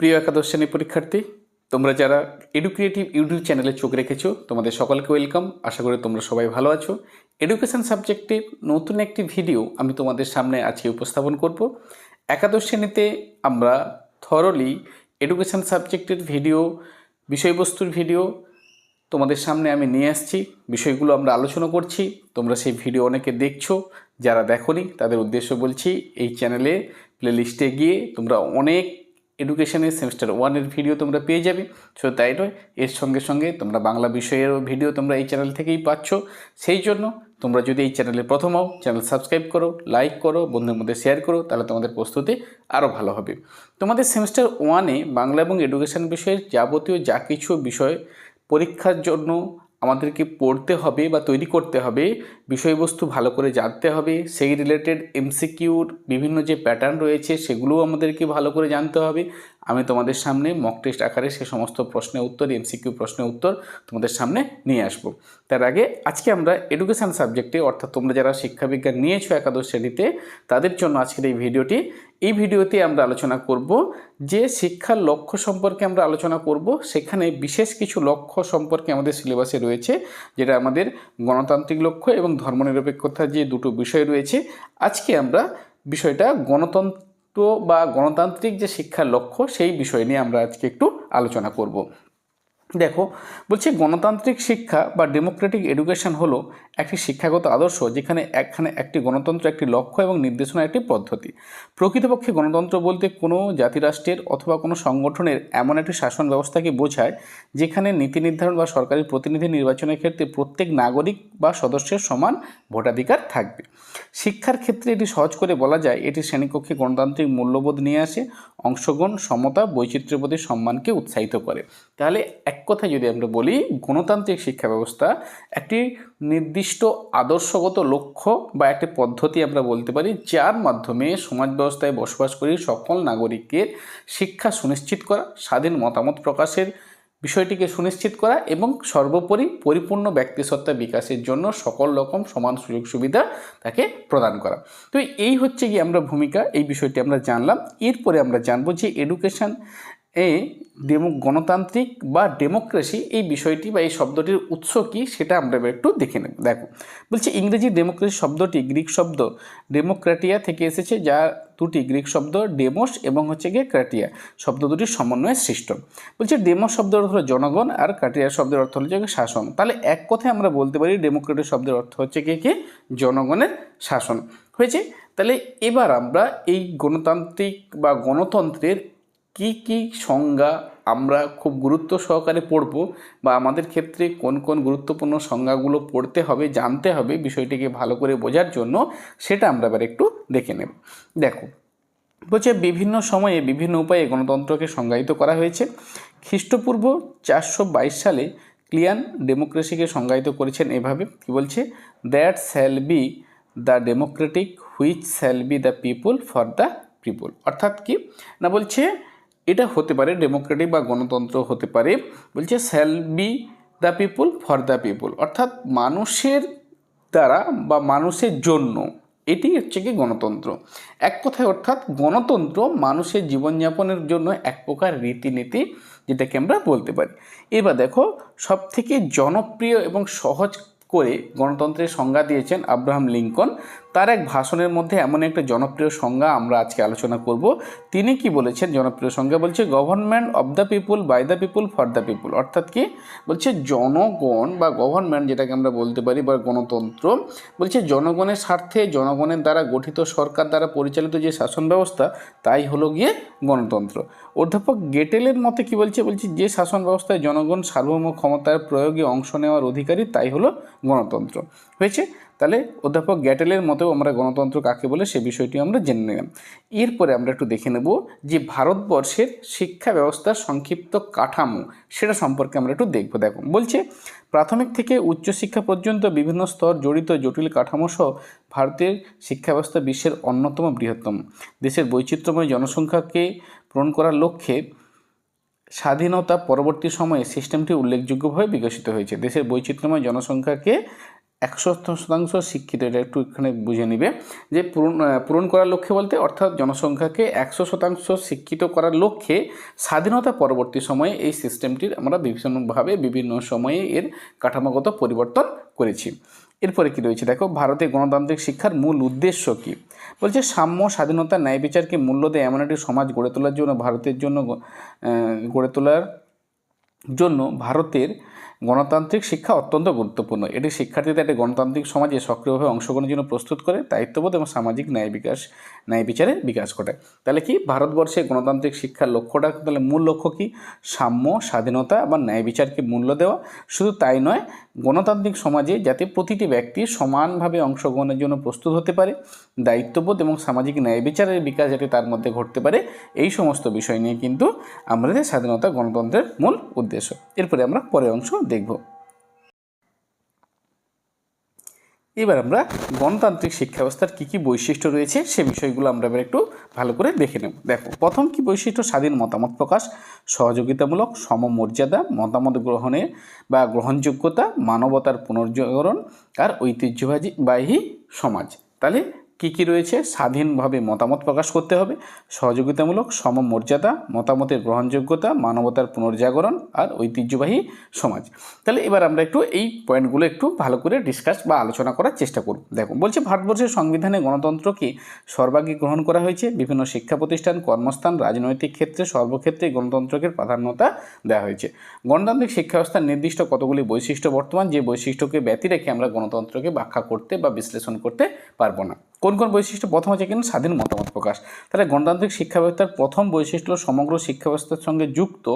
প্রিয় একাদশ শ্রেণি পরীক্ষার্থী, তোমরা যারা এডুকেটিভ ইউটিউব চ্যানেলে চোখ রেখেছো, তোমাদের সকলকে ওয়েলকাম আশা করি তোমরা সবাই ভালো আছো। এডুকেশন সাবজেক্টের নতুন একটি ভিডিও আমি তোমাদের সামনে আজকে উপস্থাপন করব। একাদশ শ্রেণীতে আমরা থরলি এডুকেশন সাবজেক্টের ভিডিও বিষয়বস্তুর ভিডিও তোমাদের সামনে আমি নিয়ে আসছি। বিষয়গুলো আমরা আলোচনা করছি। তোমরা সেই ভিডিও অনেকে দেখছ, যারা দেখোনি, তাদের উদ্দেশ্য বলছি, এই চ্যানেলে প্লেলিস্টে গিয়ে তোমরা অনেক এডুকেশনের সেমিস্টার ওয়ানের ভিডিও তোমরা পেয়ে যাবে। শুধু তাই নয়, এর সঙ্গে সঙ্গে তোমরা বাংলা বিষয়েরও ভিডিও তোমরা এই চ্যানেল থেকেই পাচ্ছ। সেই জন্য তোমরা যদি এই চ্যানেলে প্রথম হও চ্যানেল সাবস্ক্রাইব করো লাইক করো, বন্ধুদের মধ্যে শেয়ার করো, তাহলে তোমাদের প্রস্তুতি আরও ভালো হবে। তোমাদের সেমিস্টার ওয়ানে বাংলা এবং এডুকেশন বিষয়ের যাবতীয় যা কিছু বিষয় পরীক্ষার জন্য আমাদেরকে পড়তে হবে বা তৈরি করতে হবে, বিষয়বস্তু ভালো করে জানতে হবে, সেই রিলেটেড এমসিকিউর বিভিন্ন যে প্যাটার্ন রয়েছে সেগুলোও আমাদেরকে ভালো করে জানতে হবে। আমি তোমাদের সামনে মক টেস্ট আকারে সে সমস্ত প্রশ্নের উত্তর এমসিকিউ প্রশ্নের উত্তর তোমাদের সামনে নিয়ে আসব। তার আগে আজকে আমরা এডুকেশান সাবজেক্টে অর্থাৎ তোমরা যারা শিক্ষাবিজ্ঞান নিয়েছো একাদশ শ্রেণীতে, তাদের জন্য আজকের এই ভিডিওটি এই ভিডিওতে আমরা আলোচনা করব যে শিক্ষার লক্ষ্য সম্পর্কে আমরা আলোচনা করব। সেখানে বিশেষ কিছু লক্ষ্য সম্পর্কে আমাদের সিলেবাসে রয়েছে, যেটা আমাদের গণতান্ত্রিক লক্ষ্য এবং ধর্মনিরপেক্ষতার যে দুটো বিষয় রয়েছে। আজকে আমরা বিষয়টা গণতন্ত্র বা গণতান্ত্রিক যে শিক্ষার লক্ষ্য, সেই বিষয় নিয়ে আমরা আজকে একটু আলোচনা করব। দেখো, বলছে গণতান্ত্রিক শিক্ষা বা ডেমোক্রেটিক এডুকেশন হলো একটি শিক্ষাগত আদর্শ যেখানে একখানে একটি গণতন্ত্র, একটি লক্ষ্য এবং নির্দেশনা, একটি পদ্ধতি। প্রকৃতপক্ষে গণতন্ত্র বলতে কোনো জাতিরাষ্ট্রের অথবা কোনো সংগঠনের এমন একটি শাসন ব্যবস্থাকে বোঝায় যেখানে নীতি নির্ধারণ বা সরকারি প্রতিনিধি নির্বাচনের ক্ষেত্রে প্রত্যেক নাগরিক বা সদস্যের সমান ভোটাধিকার থাকবে। শিক্ষার ক্ষেত্রে এটি সহজ করে বলা যায়, এটি শ্রেণীকক্ষে গণতান্ত্রিক মূল্যবোধ নিয়ে আসে, অংশগ্রহণ, সমতা বৈচিত্র্যের প্রতি সম্মানকে উৎসাহিত করে। তাহলে এক কথায় যদি আমরা বলি, গণতান্ত্রিক শিক্ষা ব্যবস্থা একটি নির্দিষ্ট আদর্শগত লক্ষ্য বা একটি পদ্ধতি আমরা বলতে পারি, যার মাধ্যমে সমাজ ব্যবস্থায় বসবাস করি সকল নাগরিকের শিক্ষা সুনিশ্চিত করা, স্বাধীন মতামত প্রকাশের বিষয়টিকে সুনিশ্চিত করা এবং সর্বোপরি পরিপূর্ণ ব্যক্তিসত্তা বিকাশের জন্য সকল রকম সমান সুযোগ সুবিধা তাকে প্রদান করা। তো এই হচ্ছে কি আমরা ভূমিকা, এই বিষয়টি আমরা জানলাম। এরপরে আমরা জানব যে এডুকেশন এ, ডেমো, গণতান্ত্রিক বা ডেমোক্রেসি এই বিষয়টি বা এই শব্দটির উৎস কী সেটা আমরা একটু দেখে নেব। দেখো, বলছে ইংরেজি ডেমোক্রেসি শব্দটি গ্রিক শব্দ ডেমোক্র্যাটিয়া থেকে এসেছে, যা দুটি গ্রিক শব্দ ডেমোস এবং হচ্ছে গিয়ে ক্রাটিয়া শব্দ দুটির সমন্বয়ে সৃষ্ট। বলছে ডেমোস শব্দের অর্থ হলো জনগণ আর ক্রাটিয়া শব্দের অর্থ হলো যে শাসন। তাহলে এক কথায় আমরা বলতে পারি ডেমোক্রেটিক শব্দের অর্থ হচ্ছে কি কি? জনগণের শাসন। হয়েছে? তাহলে এবার আমরা এই গণতান্ত্রিক বা গণতন্ত্রের কি কি সংজ্ঞা আমরা খুব গুরুত্ব সহকারে পড়ব বা আমাদের ক্ষেত্রে কোন কোন গুরুত্বপূর্ণ সংজ্ঞাগুলো পড়তে হবে, জানতে হবে বিষয়টিকে ভালো করে বোঝার জন্য সেটা আমরা এবার একটু দেখে নেব। দেখো, বলছে বিভিন্ন সময়ে বিভিন্ন উপায়ে গণতন্ত্রকে সংজ্ঞায়িত করা হয়েছে। খ্রিস্টপূর্ব চারশো বাইশ সালে ক্লিয়ান ডেমোক্রেসিকে সংজ্ঞায়িত করেছেন এভাবে, কি বলছে? That shall be the democratic which shall be the people for the people. অর্থাৎ কি? না বলছে এটা হতে পারে ডেমোক্রেটিক বা গণতন্ত্র হতে পারে, বলছে shall be the people for the people অর্থাৎ মানুষের দ্বারা বা মানুষের জন্য এটি হচ্ছে কি গণতন্ত্র। এক কথায় অর্থাৎ গণতন্ত্র মানুষের জীবনযাপনের জন্য এক প্রকার রীতিনীতি যেটাকে আমরা বলতে পারি। এবার দেখো সব থেকে জনপ্রিয় এবং সহজ করে গণতন্ত্রের সংজ্ঞা দিয়েছেন আব্রাহাম লিঙ্কন। তার এক ভাষণের মধ্যে এমন একটা জনপ্রিয় সংজ্ঞা আমরা আজকে আলোচনা করব। তিনি কি বলেছেন? জনপ্রিয় সংজ্ঞা বলছে government of the people by the people for the people অর্থাৎ কি? বলছে, জনগণ বা গভর্নমেন্ট যেটাকে আমরা বলতে পারি বা গণতন্ত্র, বলছে জনগণের স্বার্থে, জনগণের দ্বারা গঠিত সরকার দ্বারা পরিচালিত যে শাসন ব্যবস্থা, তাই হলো গিয়ে গণতন্ত্র। অধ্যাপক গেটেলের মতে কি বলছে? বলছে, যে শাসন ব্যবস্থায় জনগণ সার্বভৌম ক্ষমতার প্রয়োগে অংশ নেওয়ার অধিকারী, তাই হলো গণতন্ত্র। হয়েছে তাহলে অধ্যাপক গ্যাটেলের মতেও আমরা গণতন্ত্র কাকে বলে সে বিষয়টি আমরা জেনে নিলাম। এরপরে আমরা একটু দেখে নেব যে ভারতবর্ষের শিক্ষা ব্যবস্থার সংক্ষিপ্ত কাঠামো সেটা সম্পর্কে আমরা একটু দেখব। দেখো, বলছে প্রাথমিক থেকে উচ্চশিক্ষা পর্যন্ত বিভিন্ন স্তর জড়িত জটিল কাঠামো সহ ভারতের শিক্ষা ব্যবস্থা বিশ্বের অন্যতম বৃহত্তম। দেশের বৈচিত্র্যময় জনসংখ্যাকে পূরণ করার লক্ষ্যে স্বাধীনতা পরবর্তী সময়ে সিস্টেমটি উল্লেখযোগ্যভাবে বিকশিত হয়েছে। দেশের বৈচিত্র্যময় জনসংখ্যাকে একশো শতাংশ শিক্ষিত, এটা একটু এখানে বুঝে নিবে যে পূরণ পূরণ করার লক্ষ্যে বলতে, অর্থাৎ জনসংখ্যাকে একশো শতাংশ শিক্ষিত করার লক্ষ্যে স্বাধীনতা পরবর্তী সময়ে এই সিস্টেমটির আমরা বিভিন্নভাবে বিভিন্ন সময়ে এর কাঠামোগত পরিবর্তন করেছি। এরপরে কি রয়েছে? দেখো, ভারতে গণতান্ত্রিক শিক্ষার মূল উদ্দেশ্য কি? বলছে, সাম্য, স্বাধীনতা, ন্যায় বিচারকে মূল্য দেয় এমন একটি সমাজ গড়ে তোলার জন্য, ভারতের জন্য গড়ে তোলার জন্য ভারতের গণতান্ত্রিক শিক্ষা অত্যন্ত গুরুত্বপূর্ণ। এটি শিক্ষার্থীদের একটি গণতান্ত্রিক সমাজে সক্রিয়ভাবে অংশগ্রহণের জন্য প্রস্তুত করে দায়িত্ববোধ এবং সামাজিক ন্যায় বিকাশ, ন্যায় বিচারে বিকাশ ঘটায় তাহলে কি ভারতবর্ষে গণতান্ত্রিক শিক্ষার লক্ষ্যটা, তাহলে মূল লক্ষ্য কি? সাম্য, স্বাধীনতা বা ন্যায় বিচারকে মূল্য দেওয়া। শুধু তাই নয়, গণতান্ত্রিক সমাজে যাতে প্রতিটি ব্যক্তি সমানভাবে অংশগ্রহণের জন্য প্রস্তুত হতে পারে, দায়িত্ববোধ এবং সামাজিক ন্যায় বিচারের বিকাশ যাতে তার মধ্যে ঘটতে পারে, এই সমস্ত বিষয় নিয়ে কিন্তু আমাদের স্বাধীনতা গণতন্ত্রের মূল উদ্দেশ্য। এরপরে আমরা পরের অংশ দেখব। এবার আমরা গণতান্ত্রিক শিক্ষা ব্যবস্থার কী কী বৈশিষ্ট্য রয়েছে সে বিষয়গুলো আমরা এবার একটু ভালো করে দেখে নেব। দেখো, প্রথম কি বৈশিষ্ট্য? স্বাধীন মতামত প্রকাশ, সহযোগিতামূলক, সমমর্যাদা, মতামত গ্রহণে বা গ্রহণযোগ্যতা, মানবতার পুনর্জাগরণ আর ঐতিহ্যবাহী বাহী সমাজ। তাহলে কী কী রয়েছে? স্বাধীনভাবে মতামত প্রকাশ করতে হবে, সহযোগিতামূলক, সমমর্যাদা, মতামতের গ্রহণযোগ্যতা, মানবতার পুনর্জাগরণ আর ঐতিহ্যবাহী সমাজ। তাহলে এবার আমরা একটু এই পয়েন্টগুলো একটু ভালো করে ডিসকাস বা আলোচনা করার চেষ্টা করব। দেখো, বলছে ভারতবর্ষের সংবিধানে গণতন্ত্রকে সর্বাগ্রে গ্রহণ করা হয়েছে? বিভিন্ন শিক্ষা প্রতিষ্ঠান, কর্মস্থান, রাজনৈতিক ক্ষেত্রে সর্বক্ষেত্রে গণতন্ত্রকে প্রাধান্যতা দেওয়া হয়েছে। গণতান্ত্রিক শিক্ষা ব্যবস্থার নির্দিষ্ট কতগুলি বৈশিষ্ট্য বর্তমান? যে বৈশিষ্ট্যকে ব্যতি রেখে আমরা গণতন্ত্রকে ব্যাখ্যা করতে বা বিশ্লেষণ করতে পারব না। কোন কোন বৈশিষ্ট্য প্রথম হচ্ছে কিন্তু স্বাধীন মতামত প্রকাশ? তাহলে গণতান্ত্রিক শিক্ষা ব্যবস্থার প্রথম বৈশিষ্ট্য সমগ্র শিক্ষা ব্যবস্থার সঙ্গে যুক্ত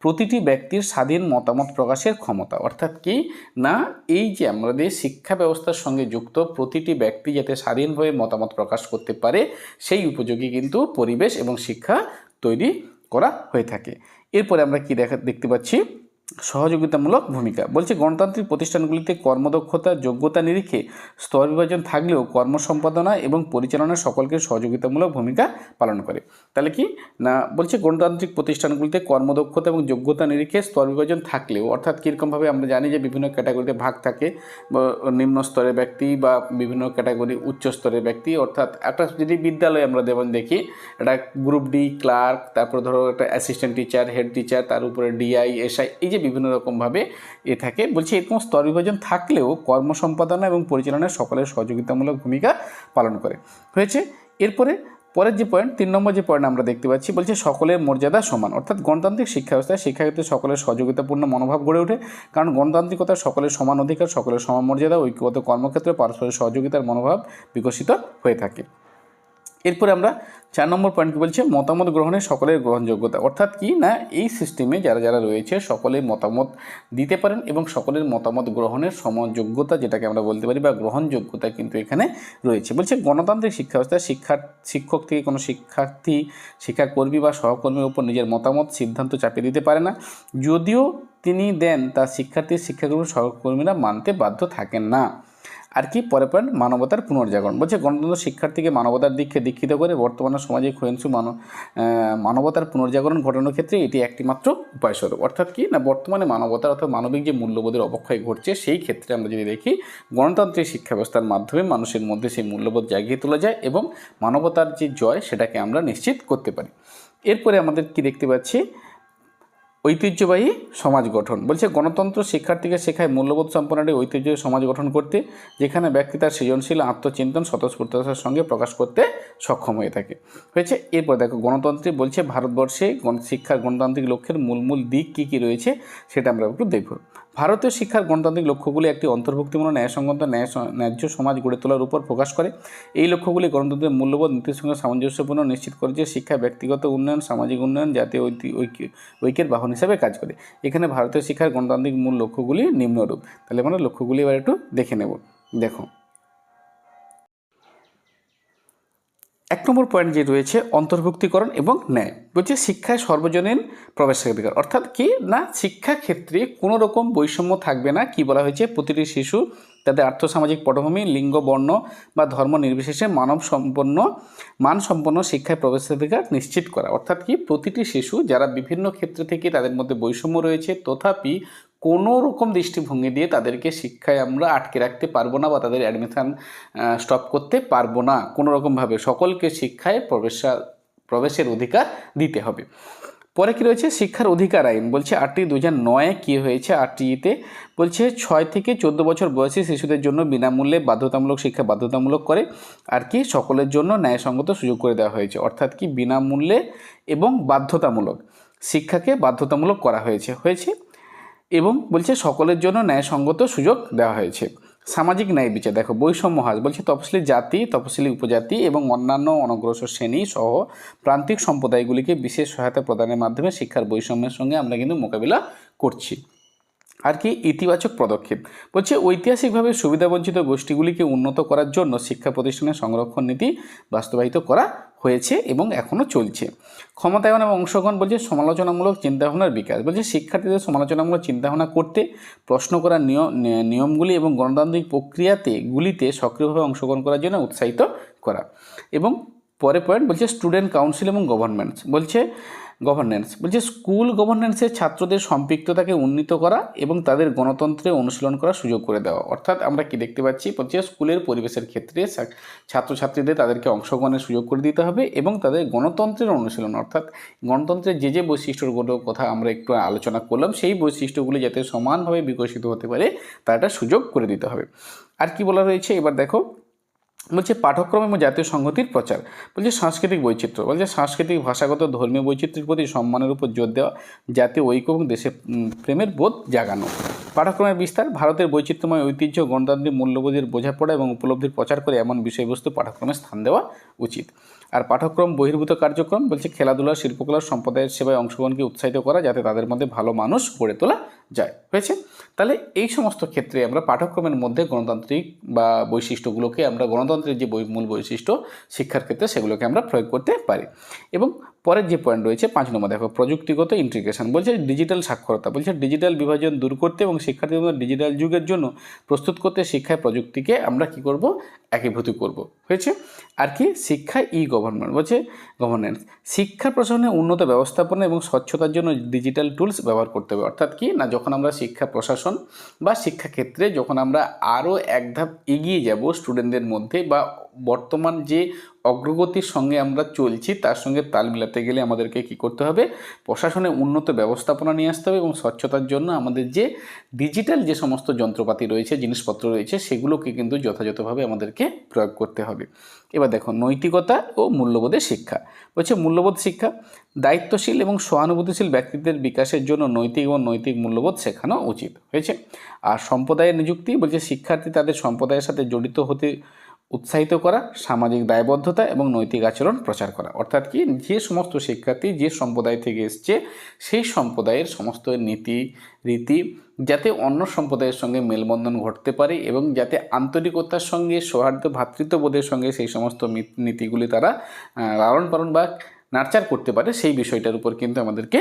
প্রতিটি ব্যক্তির স্বাধীন মতামত প্রকাশের ক্ষমতা। অর্থাৎ কি? না, এই যে আমাদের শিক্ষা ব্যবস্থার সঙ্গে যুক্ত প্রতিটি ব্যক্তি যাতে স্বাধীনভাবে মতামত প্রকাশ করতে পারে, সেই উপযোগী কিন্তু পরিবেশ এবং শিক্ষা তৈরি করা হয়ে থাকে। এরপরে আমরা কি দেখা, দেখতে পাচ্ছি? সহযোগিতামূলক ভূমিকা। বলছে, গণতান্ত্রিক প্রতিষ্ঠানগুলিতে কর্মদক্ষতা, যোগ্যতা নিরিখে স্তর বিভাজন থাকলেও কর্ম সম্পাদনা এবং পরিচালনা সকলকে সহযোগিতামূলক ভূমিকা পালন করে। তাহলে কি? না, বলছে, গণতান্ত্রিক প্রতিষ্ঠানগুলিতে কর্মদক্ষতা এবং যোগ্যতা নিরিখে স্তর বিভাজন থাকলেও, অর্থাৎ কীরকমভাবে আমরা জানি যে বিভিন্ন ক্যাটাগরিতে ভাগ থাকে নিম্ন স্তরের ব্যক্তি বা বিভিন্ন ক্যাটাগরি উচ্চ স্তরের ব্যক্তি, অর্থাৎ একটা যদি বিদ্যালয়ে আমরা যেমন দেখি, একটা গ্রুপ ডি ক্লার্ক, তারপর ধরো একটা অ্যাসিস্ট্যান্ট টিচার, হেড টিচার, তার উপরে ডিআই, এসআই, এই যে বিভিন্ন রকমভাবে এ থাকে। বলছে এরকম স্তর বিভাজন থাকলেও কর্ম সম্পাদনা এবং পরিচালনায় সকলের সহযোগিতামূলক ভূমিকা পালন করে। হয়েছে? এরপরে পরের যে পয়েন্ট তিন নম্বর যে পয়েন্ট আমরা দেখতে পাচ্ছি, বলছে সকলের মর্যাদা সমান। অর্থাৎ গণতান্ত্রিক শিক্ষা ব্যবস্থায় শিক্ষাক্ষেত্রে সকলের সহযোগিতাপূর্ণ মনোভাব গড়ে ওঠে। কারণ গণতান্ত্রিকতা সকলের সমান অধিকার, সকলের সমান মর্যাদা ঐক্যগত কর্মক্ষেত্রে পারস্পরিক সহযোগিতার মনোভাব বিকশিত হয়ে থাকে। এরপরে আমরা চার নম্বর পয়েন্ট কি বলছে? মতামত গ্রহণের সকলের গ্রহণযোগ্যতা। অর্থাৎ কি না, এই সিস্টেমে যারা যারা রয়েছে সকলেই মতামত দিতে পারেন এবং সকলের মতামত গ্রহণের সমযোগ্যতা যেটাকে আমরা বলতে পারি বা গ্রহণযোগ্যতা কিন্তু এখানে রয়েছে। বলছে, গণতান্ত্রিক শিক্ষা ব্যবস্থায় শিক্ষা শিক্ষক থেকে কোনো শিক্ষার্থী, শিক্ষাকর্মী বা সহকর্মীর উপর নিজের মতামত, সিদ্ধান্ত চাপিয়ে দিতে পারে না। যদিও তিনি দেন, তা শিক্ষার্থী, শিক্ষাকর্মী, সহকর্মীরা মানতে বাধ্য থাকেন না। আর কি পরে পয়েন্ট মানবতার পুনর্জাগরণ। বলছে গণতন্ত্র শিক্ষার্থীকে মানবতার দিককে দীক্ষিত করে বর্তমানে সমাজে মানব মানবতার পুনর্জাগরণ ঘটানোর ক্ষেত্রে এটি একটি মাত্র উপায় অর্থাৎ কি? না, বর্তমানে মানবতার অর্থাৎ মানবিক যে মূল্যবোধের অবক্ষয় ঘটছে, সেই ক্ষেত্রে আমরা যদি দেখি, গণতান্ত্রিক শিক্ষা ব্যবস্থার মাধ্যমে মানুষের মধ্যে সেই মূল্যবোধ জাগিয়ে তোলা যায় এবং মানবতার যে জয়, সেটাকে আমরা নিশ্চিত করতে পারি। এরপরে আমাদের কি দেখতে পাচ্ছি? ঐতিহ্যবাহী সমাজ গঠন। বলছে গণতন্ত্র শিক্ষার্থীকে শেখায় মূল্যবোধ সম্পন্ন একটি ঐতিহ্যবাহী সমাজ গঠন করতে, যেখানে ব্যক্তি তার সৃজনশীল আত্মচিন্তন, স্বতঃস্ফূর্ততার সঙ্গে প্রকাশ করতে সক্ষম হয়ে থাকে। হয়েছে, এরপর দেখো গণতন্ত্রে বলছে ভারতবর্ষে শিক্ষার গণতান্ত্রিক লক্ষ্যের মূল মূল দিক কী কী রয়েছে, সেটা আমরা একটু দেখব। ভারতীয় শিক্ষার গণতান্ত্রিক লক্ষ্যগুলি একটি অন্তর্ভুক্তিমূলক ন্যায়সঙ্গত ন্যায় ন্যায্য সমাজ গড়ে তোলার উপর প্রকাশ করে। এই লক্ষ্যগুলি গণতন্ত্রের মূল্যবোধ, নীতির সঙ্গে সামঞ্জস্যপূর্ণ নিশ্চিত করে যে শিক্ষা ব্যক্তিগত উন্নয়ন, সামাজিক উন্নয়ন, জাতীয় ঐক্যের বাহন হিসাবে কাজ করে। এখানে ভারতীয় শিক্ষার গণতান্ত্রিক মূল লক্ষ্যগুলি নিম্নরূপ। তাহলে আমরা লক্ষ্যগুলি এবার একটু দেখে নেব। দেখো এক নম্বর পয়েন্ট যে রয়েছে, অন্তর্ভুক্তিকরণ এবং ন্যায়। বলছে শিক্ষায় সর্বজনীন প্রবেশাধিকার। অর্থাৎ কি? না, শিক্ষা ক্ষেত্রে কোনো রকম বৈষম্য থাকবে না। কি বলা হয়েছে? প্রতিটি শিশু তাদের আর্থসামাজিক পটভূমি, লিঙ্গ, বর্ণ বা ধর্ম নির্বিশেষে মানব সম্পন্ন মানসম্পন্ন শিক্ষায় প্রবেশাধিকার নিশ্চিত করা। অর্থাৎ কি? প্রতিটি শিশু, যারা বিভিন্ন ক্ষেত্র থেকে তাদের মধ্যে বৈষম্য রয়েছে, তথাপি কোনো রকম দৃষ্টিভঙ্গি দিয়ে তাদেরকে শিক্ষায় আমরা আটকে রাখতে পারব না বা তাদের অ্যাডমিশান স্টপ করতে পারব না। কোনো রকমভাবে সকলকে শিক্ষায় প্রবেশা, প্রবেশের অধিকার দিতে হবে। পরে কী রয়েছে? শিক্ষার অধিকার আইন বলছে আটটি দু হাজার নয়ে কী হয়েছে? আটটিতে বলছে ছয় থেকে চোদ্দ বছর বয়সী শিশুদের জন্য বিনামূল্যে বাধ্যতামূলক শিক্ষা বাধ্যতামূলক করে আর কি সকলের জন্য ন্যায়সঙ্গত সুযোগ করে দেওয়া হয়েছে। অর্থাৎ কি বিনামূল্যে এবং বাধ্যতামূলক শিক্ষাকে বাধ্যতামূলক করা হয়েছে। হয়েছে এবং বলছে সকলের জন্য ন্যায়সঙ্গত সুযোগ দেওয়া হয়েছে। সামাজিক ন্যায় বিচার, দেখো, বৈষম্য হ্রাস, বলছে তপশিলি জাতি তপশিলি উপজাতি এবং অন্যান্য অনগ্রসর শ্রেণি সহ প্রান্তিক সম্প্রদায়গুলিকে বিশেষ সহায়তা প্রদানের মাধ্যমে শিক্ষার বৈষম্যের সঙ্গে আমরা কিন্তু মোকাবিলা করছি। আর কি, ইতিবাচক পদক্ষেপ, বলছে ঐতিহাসিকভাবে সুবিধাবঞ্চিত গোষ্ঠীগুলিকে উন্নত করার জন্য শিক্ষা প্রতিষ্ঠানের সংরক্ষণ নীতি বাস্তবায়িত করা হয়েছে এবং এখনও চলছে। ক্ষমতায়ন এবং অংশগ্রহণ বলছে সমালোচনামূলক চিন্তাভাবনার বিকাশ। বলছে শিক্ষার্থীদের সমালোচনামূলক চিন্তাভাবনা করতে, প্রশ্ন করার নিয়ম নিয়মগুলি এবং গণতান্ত্রিক প্রক্রিয়াতে গুলিতে সক্রিয়ভাবে অংশগ্রহণ করার জন্য উৎসাহিত করা। এবং পরে পয়েন্ট বলছে স্টুডেন্ট কাউন্সিল এবং গভর্নমেন্টস বলছে গভর্নেন্স বলছে স্কুল গভর্নেন্সে ছাত্রদের সম্পৃক্ততাকে উন্নীত করা এবং তাদের গণতন্ত্রে অনুশীলন করার সুযোগ করে দেওয়া। অর্থাৎ আমরা কি দেখতে পাচ্ছি? বলছে স্কুলের পরিবেশের ক্ষেত্রে ছাত্রছাত্রীদের তাদেরকে অংশগ্রহণের সুযোগ করে দিতে হবে এবং তাদের গণতন্ত্রের অনুশীলন, অর্থাৎ গণতন্ত্রের যে যে বৈশিষ্ট্যগুলোর কথা আমরা একটু আলোচনা করলাম, সেই বৈশিষ্ট্যগুলি যাতে সমানভাবে বিকশিত হতে পারে, তার একটা সুযোগ করে দিতে হবে। আর কি বলা রয়েছে? এবার দেখো বলছে, পাঠ্যক্রম এবং জাতীয় সংহতির প্রচার। বলছে, সাংস্কৃতিক বৈচিত্র্য। বলছে, সাংস্কৃতিক ভাষাগত ধর্মীয় বৈচিত্র্যের প্রতি সম্মানের উপর জোর দেওয়া, জাতীয় ঐক্য এবং দেশে প্রেমের বোধ জাগানো। পাঠ্যক্রমের বিস্তার, ভারতের বৈচিত্র্যময় ঐতিহ্য, গণতান্ত্রিক মূল্যবোধের বোঝাপড়া এবং উপলব্ধির প্রচার করে এমন বিষয়বস্তু পাঠ্যক্রমে স্থান দেওয়া উচিত। আর পাঠ্যক্রম বহির্ভূত কার্যক্রম, বলছে, খেলাধুলা, শিল্পকলা, সম্প্রদায়ের সেবায় অংশগ্রহণকে উৎসাহিত করা যাতে তাদের মধ্যে ভালো মানুষ গড়ে তোলা যায়, হয়েছে? তাহলে এই সমস্ত ক্ষেত্রে আমরা পাঠ্যক্রমের মধ্যে গণতান্ত্রিক বা বৈশিষ্ট্যগুলোকে আমরা গণতন্ত্রের যে মূল বৈশিষ্ট্য, শিক্ষার ক্ষেত্রে সেগুলোকে আমরা প্রয়োগ করতে পারি। এবং পরের যে পয়েন্ট রয়েছে, পাঁচ নম্বর, দেখো, প্রযুক্তিগত ইন্টিগ্রেশন বলছে ডিজিটাল সাক্ষরতা, বলছে ডিজিটাল বিভাজন দূর করতে এবং শিক্ষার্থীদের ডিজিটাল যুগের জন্য প্রস্তুত করতে শিক্ষায় প্রযুক্তিকে আমরা কি করব? একীভূত করব। হয়েছে? আর কি? শিক্ষা ই গভর্নমেন্ট বলছে গভর্নেন্স শিক্ষা প্রশাসনে উন্নত ব্যবস্থাপনা এবং স্বচ্ছতার জন্য ডিজিটাল টুলস ব্যবহার করতে হবে। অর্থাৎ কি? না, যখন আমরা শিক্ষা প্রশাসন বা শিক্ষাক্ষেত্রে যখন আমরা আরও এক ধাপ এগিয়ে যাব স্টুডেন্টদের মধ্যে বা বর্তমান যে অগ্রগতির সঙ্গে আমরা চলছি, তার সঙ্গে তাল মিলাতে গেলে আমাদেরকে কি করতে হবে? প্রশাসনে উন্নত ব্যবস্থাপনা নিয়ে আসতে হবে এবং স্বচ্ছতার জন্য আমাদের যে ডিজিটাল যে সমস্ত যন্ত্রপাতি রয়েছে, জিনিসপত্র রয়েছে, সেগুলোকে কিন্তু যথাযথভাবে আমাদেরকে প্রয়োগ করতে হবে। এবার দেখো, নৈতিকতা ও মূল্যবোধের শিক্ষা। বলছে মূল্যবোধ শিক্ষা, দায়িত্বশীল এবং সহানুভূতিশীল ব্যক্তিদের বিকাশের জন্য নৈতিক এবং নৈতিক মূল্যবোধ শেখানো উচিত। হয়েছে? আর সম্প্রদায়ের নিযুক্তি, বলছে শিক্ষার্থী তাদের সম্প্রদায়ের সাথে জড়িত হতে উৎসাহিত করা, সামাজিক দায়বদ্ধতা এবং নৈতিক আচরণ প্রচার করা। অর্থাৎ কি, যে সমস্ত শিক্ষার্থী, যে সম্প্রদায় থেকে এসছে, সেই সম্প্রদায়ের সমস্ত নীতি, রীতি যাতে অন্য সম্প্রদায়ের সঙ্গে মেলবন্ধন ঘটতে পারে এবং যাতে আন্তরিকতার সঙ্গে, সৌহার্দ্য ভ্রাতৃত্ববোধের সঙ্গে সেই সমস্ত নীতিগুলি তারা লালন পালন বা নার্চার করতে পারে, সেই বিষয়টার উপর কিন্তু আমাদেরকে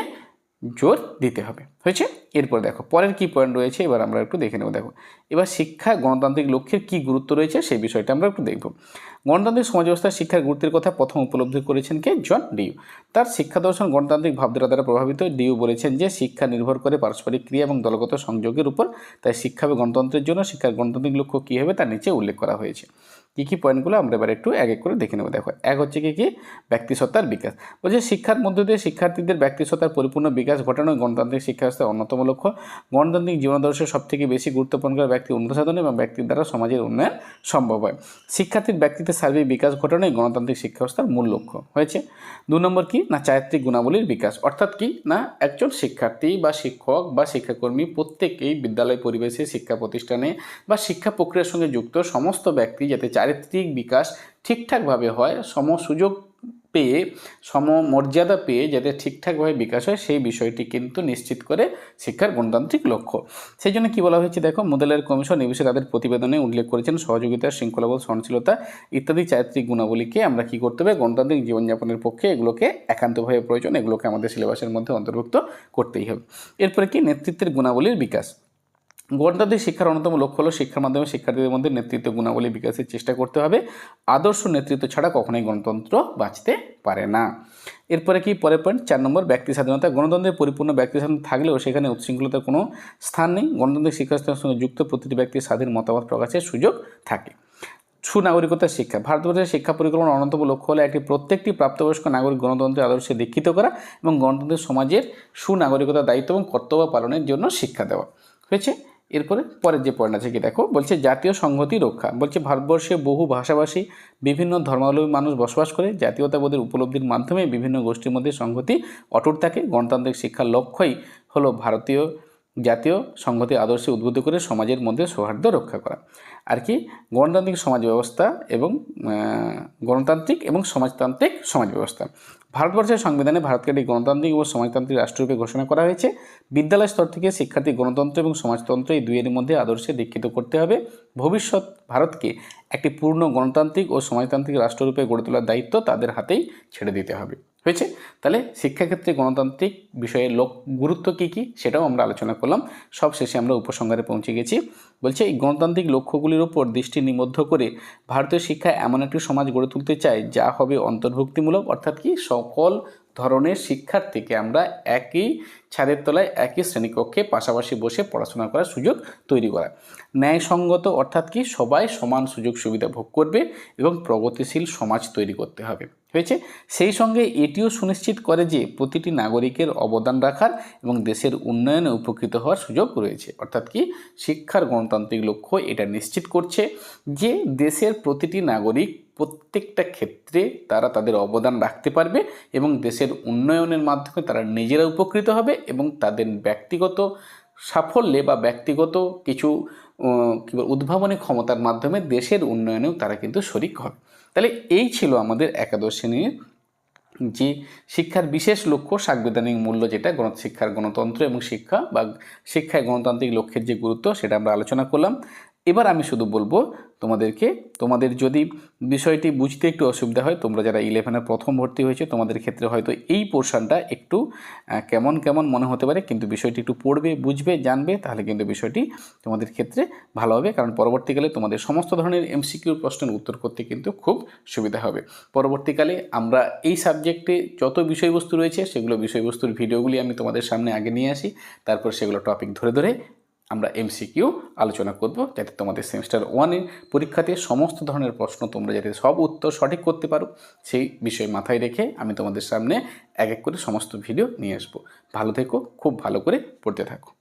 জোর দিতে হবে। হয়েছে? এরপর দেখো, পরের কি পয়েন্ট রয়েছে? এবার আমরা একটু দেখে নেব। দেখো, এবার শিক্ষা গণতান্ত্রিক লক্ষ্যের কি গুরুত্ব রয়েছে সেই বিষয়টা আমরা একটু দেখব। গণতান্ত্রিক সমাজ ব্যবস্থায় শিক্ষার গুরুত্বের কথা প্রথম উপলব্ধি করেছেন কে? জন ডিউ। তার শিক্ষা দর্শন গণতান্ত্রিক ভাবধারা দ্বারা প্রভাবিত। ডিউ বলেছেন যে, শিক্ষা নির্ভর করে পারস্পরিক ক্রিয়া এবং দলগত সংযোগের উপর। তাই শিক্ষা গণতন্ত্রের জন্য শিক্ষার গণতান্ত্রিক লক্ষ্য কী হবে তার নিচে উল্লেখ করা হয়েছে। কী কী পয়েন্টগুলো আমরা এবার একটু এক এক করে দেখে নেব। দেখো, এক হচ্ছে কি কি? ব্যক্তিসত্তার বিকাশ। বলছে শিক্ষার মধ্য দিয়ে শিক্ষার্থীদের ব্যক্তিসত্তার পরিপূর্ণ বিকাশ ঘটানো গণতান্ত্রিক শিক্ষা ব্যবস্থার অন্যতম লক্ষ্য। গণতান্ত্রিক জীবনাদর্শের সব থেকে বেশি গুরুত্বপূর্ণ করে ব্যক্তি উন্নত সাধন এবং ব্যক্তির দ্বারা সমাজের উন্নয়ন সম্ভব হয়। শিক্ষার্থীর ব্যক্তিত্বের সার্বিক বিকাশ ঘটানোই গণতান্ত্রিক শিক্ষা ব্যবস্থার মূল লক্ষ্য। হয়েছে? দু নম্বর কি? না, চারিত্রিক গুণাবলীর বিকাশ। অর্থাৎ কি? না, একজন শিক্ষার্থী বা শিক্ষক বা শিক্ষাকর্মী প্রত্যেকেই বিদ্যালয়, পরিবেশে, শিক্ষা প্রতিষ্ঠানে বা শিক্ষা প্রক্রিয়ার সঙ্গে যুক্ত সমস্ত ব্যক্তি যাতে চারিত্রিক বিকাশ ঠিকঠাকভাবে হয়, সম সুযোগ পেয়ে সমমর্যাদা পেয়ে যাতে ঠিকঠাকভাবে বিকাশ হয়, সেই বিষয়টি কিন্তু নিশ্চিত করে শিক্ষার গণতান্ত্রিক লক্ষ্য। সেই জন্য কী বলা হয়েছে দেখো মোদেলের কমিশন এ বিষয়ে তাদের প্রতিবেদনে উল্লেখ করেছেন, সহযোগিতা শৃঙ্খলাবোধ সহনশীলতা ইত্যাদি চারিত্রিক গুণাবলীকে আমরা কী করতে হবে, গণতান্ত্রিক জীবনযাপনের পক্ষে এগুলোকে একান্তভাবে প্রয়োজন, এগুলোকে আমাদের সিলেবাসের মধ্যে অন্তর্ভুক্ত করতেই হবে। এরপরে কি, নেতৃত্বের গুণাবলীর বিকাশ। গণতান্ত্রিক শিক্ষার অন্যতম লক্ষ্য হলো শিক্ষার মাধ্যমে শিক্ষার্থীদের মধ্যে নেতৃত্ব গুণাবলী বিকাশের চেষ্টা করতে হবে। আদর্শ নেতৃত্ব ছাড়া কখনোই গণতন্ত্র বাঁচতে পারে না। এরপরে কি? পরের পয়েন্ট চার নম্বর, ব্যক্তি স্বাধীনতা। গণতন্ত্রের পরিপূর্ণ ব্যক্তি স্বাধীনতা থাকলেও সেখানে উচ্ছৃঙ্খলতার কোনো স্থান নেই। গণতান্ত্রিক শিক্ষাস্থানের সঙ্গে যুক্ত প্রতিটি ব্যক্তির স্বাধীন মতামত প্রকাশের সুযোগ থাকে। সুনাগরিকতার শিক্ষা। ভারতবর্ষের শিক্ষা পরিকল্পনার অন্যতম লক্ষ্য হলো একটি প্রত্যেকটি প্রাপ্তবয়স্ক নাগরিক গণতন্ত্রের আদর্শে দীক্ষিত করা এবং গণতন্ত্রের সমাজের সুনাগরিকতার দায়িত্ব এবং কর্তব্য পালনের জন্য শিক্ষা দেওয়া। হয়েছে? এরপরে পরের যে পয়েন্ট আছে কি দেখো? বলছে জাতীয় সংহতি রক্ষা। বলছে ভারতবর্ষে বহু ভাষাভাষী, বিভিন্ন ধর্মাবলম্বী মানুষ বসবাস করে। জাতীয়তাবোধের উপলব্ধির মাধ্যমে বিভিন্ন গোষ্ঠীর মধ্যে সংহতি অটুট থাকে। গণতান্ত্রিক শিক্ষার লক্ষ্যই হলো ভারতীয় জাতীয় সংহতি আদর্শে উদ্বুদ্ধ করে সমাজের মধ্যে সৌহার্দ্য রক্ষা করা। আর কি গণতান্ত্রিক সমাজ ব্যবস্থা এবং গণতান্ত্রিক এবং সমাজতান্ত্রিক সমাজ ব্যবস্থা। ভারতবর্ষের সংবিধানে ভারতকে একটি গণতান্ত্রিক ও সমাজতান্ত্রিক রাষ্ট্ররূপে ঘোষণা করা হয়েছে। বিদ্যালয় স্তর থেকে শিক্ষার্থী গণতন্ত্র এবং সমাজতন্ত্র এই দুইয়ের মধ্যে আদর্শে দীক্ষিত করতে হবে। ভবিষ্যৎ ভারতকে একটি পূর্ণ গণতান্ত্রিক ও সমাজতান্ত্রিক রাষ্ট্ররূপে গড়ে তোলার দায়িত্ব তাদের হাতেই ছেড়ে দিতে হবে। হয়েছে? তাহলে শিক্ষাক্ষেত্রে গণতান্ত্রিক বিষয়ে লোক গুরুত্ব কী কী? সেটাও আমরা আলোচনা করলাম। সব শেষে আমরা উপসংহারে পৌঁছে গেছি। বলছে, এই গণতান্ত্রিক লক্ষ্যগুলির উপর দৃষ্টি নিবদ্ধ করে ভারতীয় শিক্ষা এমন একটি সমাজ গড়ে তুলতে চায়, যা হবে অন্তর্ভুক্তিমূলক, অর্থাৎ কি সকল ধরনের শিক্ষার্থীকে আমরা একই ছাদের তলায়, একই শ্রেণীকক্ষে পাশাপাশি বসে পড়াশোনা করার সুযোগ তৈরি করা। ন্যায়সঙ্গত, অর্থাৎ কি সবাই সমান সুযোগ সুবিধা ভোগ করবে এবং প্রগতিশীল সমাজ তৈরি করতে হবে। হয়েছে। সেই সঙ্গে এটিও সুনিশ্চিত করে যে প্রতিটি নাগরিকের অবদান রাখার এবং দেশের উন্নয়নে উপকৃত হওয়ার সুযোগ রয়েছে। অর্থাৎ কি শিক্ষার গণতান্ত্রিক লক্ষ্য এটা নিশ্চিত করছে যে দেশের প্রতিটি নাগরিক প্রত্যেকটা ক্ষেত্রে তারা তাদের অবদান রাখতে পারবে এবং দেশের উন্নয়নের মাধ্যমে তারা নিজেরা উপকৃত হবে এবং তাদের ব্যক্তিগত সাফল্যে বা ব্যক্তিগত কিছু উদ্ভাবনী ক্ষমতার মাধ্যমে দেশের উন্নয়নেও তারা কিন্তু শরিক হবে। তাহলে এই ছিল আমাদের একাদশ শ্রেণির যে শিক্ষার বিশেষ লক্ষ্য, সাংবিধানিক মূল্য যেটা, গণ শিক্ষার গণতন্ত্র এবং শিক্ষা বা শিক্ষায় গণতান্ত্রিক লক্ষ্যের যে গুরুত্ব, সেটা আমরা আলোচনা করলাম। এবার আমি শুধু বলব তোমাদেরকে, তোমাদের যদি বিষয়টি বুঝতে একটু অসুবিধা হয়, তোমরা যারা ইলেভেনের প্রথম ভর্তি হয়েছে, তোমাদের ক্ষেত্রে হয়তো এই পোর্শনটা একটু কেমন কেমন মনে হতে পারে, কিন্তু বিষয়টি একটু পড়বে, বুঝবে, জানবে, তাহলে কিন্তু বিষয়টি তোমাদের ক্ষেত্রে ভালো হবে, কারণ পরবর্তীকালে তোমাদের সমস্ত ধরনের এমসিকিউর প্রশ্নের উত্তর করতে কিন্তু খুব সুবিধা হবে। পরবর্তীকালে আমরা এই সাবজেক্টে যত বিষয়বস্তু রয়েছে, সেগুলো বিষয়বস্তুর ভিডিওগুলি আমি তোমাদের সামনে আগে নিয়ে আসি, তারপর সেগুলো টপিক ধরে ধরে আমরা এমসিকিউ আলোচনা করব, যাতে তোমাদের সেমিস্টার ওয়ানের পরীক্ষাতে সমস্ত ধরনের প্রশ্ন তোমরা যাতে সব উত্তর সঠিক করতে পারো, সেই বিষয় মাথায় রেখে আমি তোমাদের সামনে এক এক করে সমস্ত ভিডিও নিয়ে আসব। ভালো থেকো, খুব ভালো করে পড়তে থাকো।